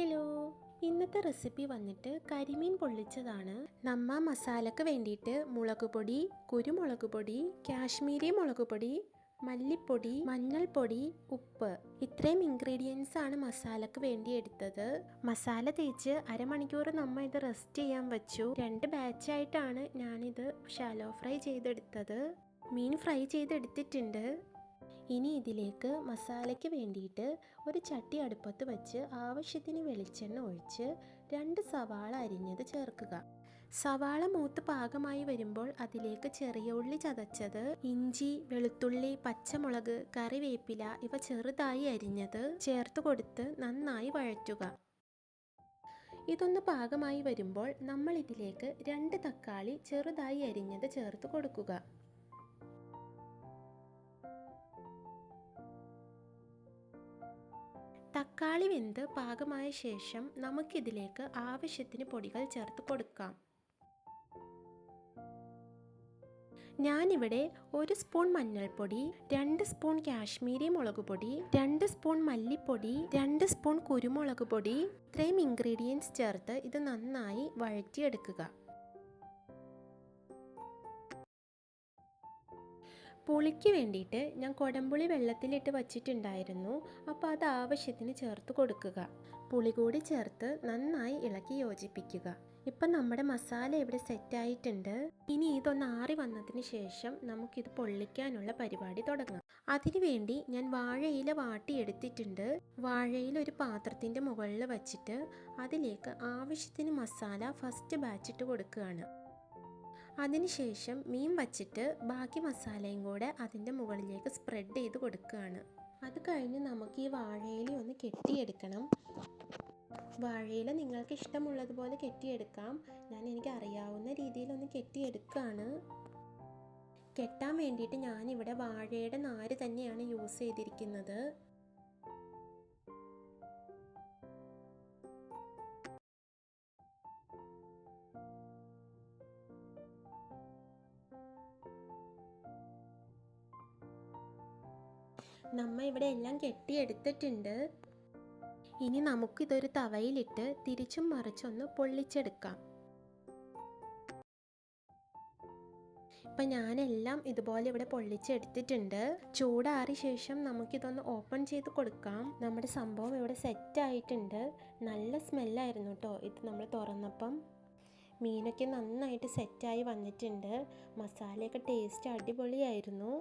Hello. ഇന്നത്തെ recipe വന്നിട്ട് കരിമീൻ പൊള്ളിച്ചതാണ്. നമ്മ മസാലക്ക് വേണ്ടിയിട്ട് മുളക് പൊടി കുരുമുളക് പൊടി കാശ്മീരി മുളക് പൊടി മല്ലിപ്പൊടി മഞ്ഞൾപ്പൊടി ഉപ്പ് ഇത്രയും ഇൻഗ്രീഡിയൻസ് ആണ് മസാലക്ക് വേണ്ടി എടുത്തത്. മസാല തേച്ച് അരമണിക്കൂർ നമ്മ ഇത് റെസ്റ്റ് ചെയ്യാൻ വെച്ചു. രണ്ട് ബാച്ചായിട്ടാണ് ഞാനിത് ഷാലോ ഫ്രൈ ചെയ്തെടുത്തത്. മീൻ ഫ്രൈ ചെയ്തെടുത്തിട്ടുണ്ട്. ഇനി ഇതിലേക്ക് മസാലയ്ക്ക് വേണ്ടിയിട്ട് ഒരു ചട്ടി അടുപ്പത്ത് വെച്ച് ആവശ്യത്തിന് വെളിച്ചെണ്ണ ഒഴിച്ച് രണ്ട് സവാള അരിഞ്ഞത് ചേർക്കുക. സവാള മൂത്ത് പാകമായി വരുമ്പോൾ അതിലേക്ക് ചെറിയ ഉള്ളി ചതച്ചത് ഇഞ്ചി വെളുത്തുള്ളി പച്ചമുളക് കറിവേപ്പില ഇവ ചെറുതായി അരിഞ്ഞത് ചേർത്ത് കൊടുത്ത് നന്നായി വഴറ്റുക. ഇതൊന്ന് പാകമായി വരുമ്പോൾ നമ്മൾ ഇതിലേക്ക് രണ്ട് തക്കാളി ചെറുതായി അരിഞ്ഞത് ചേർത്ത് കൊടുക്കുക. തക്കാളി വെന്ത് പാകമായ ശേഷം നമുക്കിതിലേക്ക് ആവശ്യത്തിന് പൊടികൾ ചേർത്ത് കൊടുക്കാം. ഞാനിവിടെ ഒരു സ്പൂൺ മഞ്ഞൾപ്പൊടി രണ്ട് സ്പൂൺ കാശ്മീരി മുളക് പൊടി രണ്ട് സ്പൂൺ മല്ലിപ്പൊടി രണ്ട് സ്പൂൺ കുരുമുളക് പൊടി ഇത്രയും ഇൻഗ്രീഡിയൻസ് ചേർത്ത് ഇത് നന്നായി വഴറ്റിയെടുക്കുക. പുളിക്ക് വേണ്ടിയിട്ട് ഞാൻ കൊടംപുളി വെള്ളത്തിലിട്ട് വച്ചിട്ടുണ്ടായിരുന്നു. അപ്പോൾ അത് ആവശ്യത്തിന് ചേർത്ത് കൊടുക്കുക. പുളി കൂടി ചേർത്ത് നന്നായി ഇളക്കി യോജിപ്പിക്കുക. ഇപ്പം നമ്മുടെ മസാല ഇവിടെ സെറ്റായിട്ടുണ്ട്. ഇനി ഇതൊന്ന് ആറി വന്നതിന് ശേഷം നമുക്കിത് പൊള്ളിക്കാനുള്ള പരിപാടി തുടങ്ങാം. അതിനുവേണ്ടി ഞാൻ വാഴയില വാട്ടിയെടുത്തിട്ടുണ്ട് വാഴയില ഒരു പാത്രത്തിന്റെ മുകളിൽ വച്ചിട്ട് അതിലേക്ക് ആവശ്യത്തിന് മസാല ഫസ്റ്റ് ബാച്ചിട്ട് കൊടുക്കുകയാണ്. അതിനുശേഷം മീൻ വച്ചിട്ട് ബാക്കി മസാലയും കൂടെ അതിന്റെ മുകളിലേക്ക് സ്പ്രെഡ് ചെയ്ത് കൊടുക്കുകയാണ്. അത് കഴിഞ്ഞ് നമുക്ക് ഈ വാഴയില ഒന്ന് കെട്ടിയെടുക്കണം. വാഴയില നിങ്ങൾക്ക് ഇഷ്ടമുള്ളതുപോലെ കെട്ടിയെടുക്കാം. ഞാൻ എനിക്ക് അറിയാവുന്ന രീതിയിൽ ഒന്ന് കെട്ടിയെടുക്കുകയാണ്. കെട്ടാൻ വേണ്ടിയിട്ട് ഞാനിവിടെ വാഴയുടെ നാര് തന്നെയാണ് യൂസ് ചെയ്തിരിക്കുന്നത്. നമ്മ ഇവിടെ എല്ലാം കെട്ടിയെടുത്തിട്ടുണ്ട്. ഇനി നമുക്കിതൊരു തവയിലിട്ട് തിരിച്ചും മറിച്ചൊന്ന് പൊള്ളിച്ചെടുക്കാം. ഇപ്പം ഞാനെല്ലാം ഇതുപോലെ ഇവിടെ പൊള്ളിച്ചെടുത്തിട്ടുണ്ട്. ചൂടാറിയ ശേഷം നമുക്കിതൊന്ന് ഓപ്പൺ ചെയ്ത് കൊടുക്കാം. നമ്മുടെ സംഭവം ഇവിടെ സെറ്റ് ആയിട്ടുണ്ട് നല്ല സ്മെല്ലായിരുന്നു കേട്ടോ ഇത് നമ്മൾ തുറന്നപ്പം. മീനൊക്കെ നന്നായിട്ട് സെറ്റായി വന്നിട്ടുണ്ട്. മസാലയൊക്കെ ടേസ്റ്റ് അടിപൊളിയായിരുന്നു.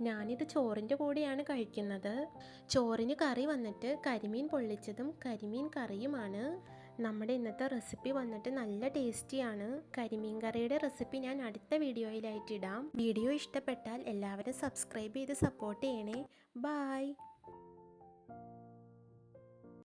ഞാനിത് ചോറിന്റെ കൂടെയാണ് കഴിക്കുന്നത്. ചോറിന് കറി വന്നിട്ട് കരിമീൻ പൊള്ളിച്ചതും കരിമീൻ കറിയുമാണ്. നമ്മുടെ ഇന്നത്തെ റെസിപ്പി വന്നിട്ട് നല്ല ടേസ്റ്റിയാണ്. കരിമീൻ കറിയുടെ റെസിപ്പി ഞാൻ അടുത്ത വീഡിയോയിലായിട്ട് ഇടാം. വീഡിയോ ഇഷ്ടപ്പെട്ടാൽ എല്ലാവരും സബ്സ്ക്രൈബ് ചെയ്ത് സപ്പോർട്ട് ചെയ്യണേ. ബായ്.